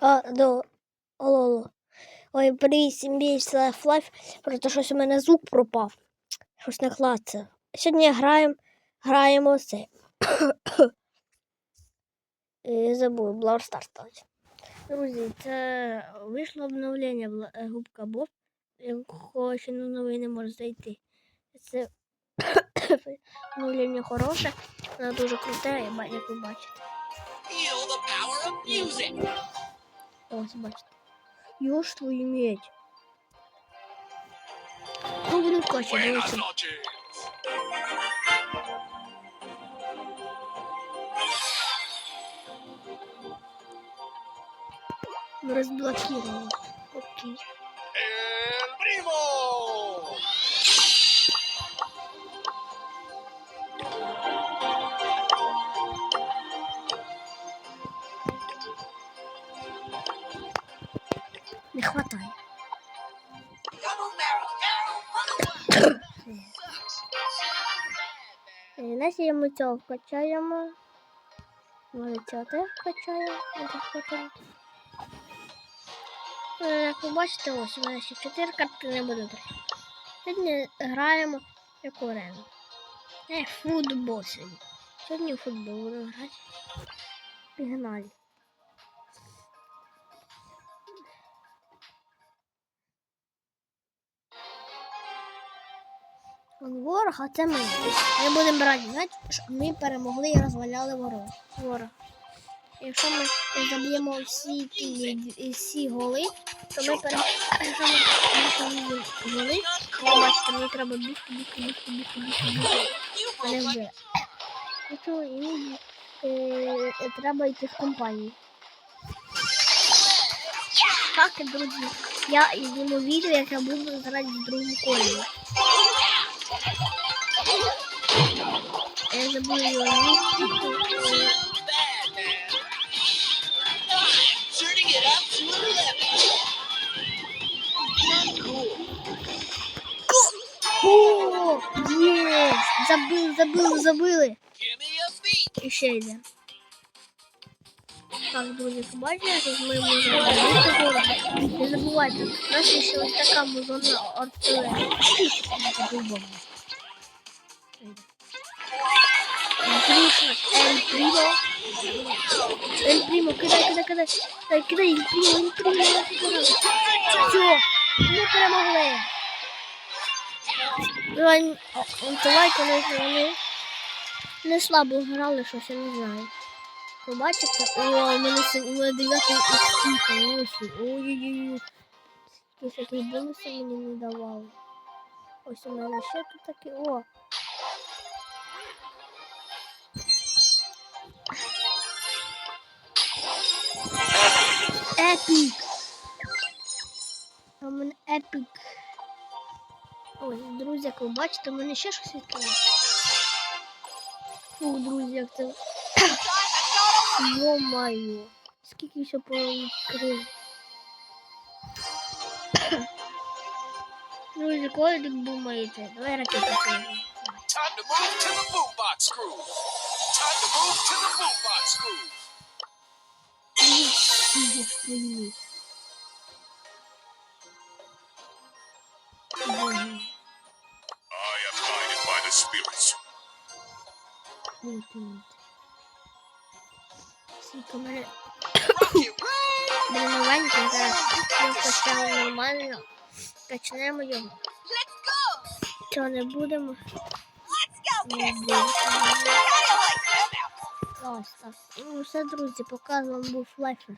А, до Ололо. Ой, всім бійсь лайф. Просто щось у мене звук пропав. Щось не клацає. Сьогодні граємо, граємо це. І забув, Stars ставить. Друзі, це вийшло обновлення е, губка Боб, якого ще на новий не може зайти. Це обновлення хороше, воно дуже круте, як ви бачите. Feel the power of music. Ось бачите. Ёж твою медь. Ну, будемо вкачати, дивіться. розблокировали. Окей. Не хватає. Ми цього вкачаємо. Може цього теж вкачаємо. Не. Е, Як ви бачите, ось у мене ще 4 карти не буде брати. Сьогодні граємо як арену. Е, футбол сьогодні. Сьогодні футбол будемо грати. Пігнали. Ворог, а це ми. Ми будемо брати, знаєте, щоб ми перемогли і розваляли ворог. ворог. Якщо ми заб'ємо всі ті всі голи, то ми переможемо. Голи, бачите, мені треба бігти, бігти, бігти, бігти, бігти, бігти. Мене вбили. Якщо і, е, треба йти в компанію. Так, друзі, я зніму відео, як я буду грати в другому колі. Я забув його місце. Shooting it up to 11. Так, друзі, побачите, можемо робити ворога. Не забувайте, у нас ще ось така музона артилерія. Ель Примо. Примо, кидай, кидай, кидай. Кидай, кидай, Ель Примо, Ель Примо. Все, ми перемогли. Давай, давай, коли вони не слабо грали, щось я не знаю. Побачите? О, у мене се- у дев'ятий успіх. Ось. Ой-ой-ой. Якісь такі бонуси мені не давали. Ось у мене ще тут такі. О. Епік. У мене епік. Ой, друзі, як ви бачите, у мене ще щось відкрило. Фу, друзі, як це. Йо-моє. Скільки ще повідкрив. Друзі, коли так думаєте? Давай ракету сьогодні. Time to move to the boombox crew. Time to move to the boombox crew. Ідеш твою. I am guided by the spirits. крутить. Скільки мене новенький, зараз ми почали нормально. Почнемо його. Чого не будемо? Не будемо. Ось так. Ну все, друзі, показуємо був лайфер.